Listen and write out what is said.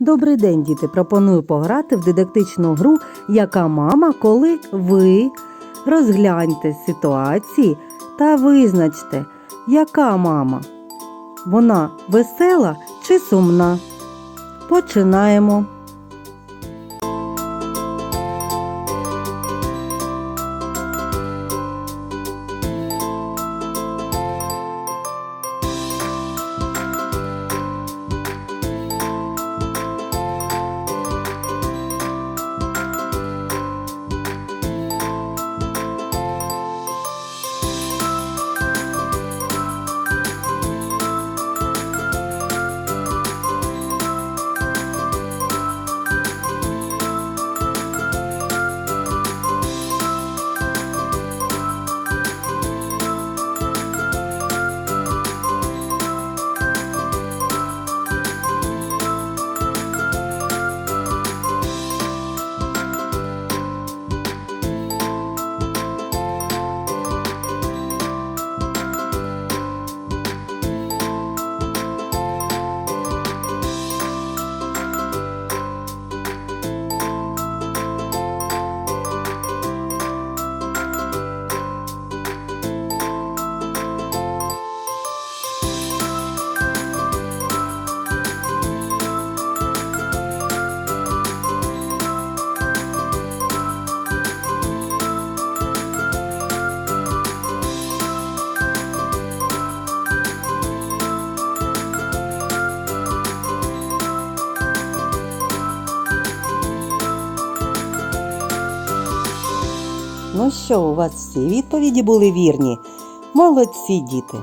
Добрий день, діти! Пропоную пограти в дидактичну гру Яка мама, коли ви розгляньте ситуації та визначте, яка мама. Вона весела чи сумна? Починаємо. Ну що, у вас всі відповіді були вірні? Молодці, діти!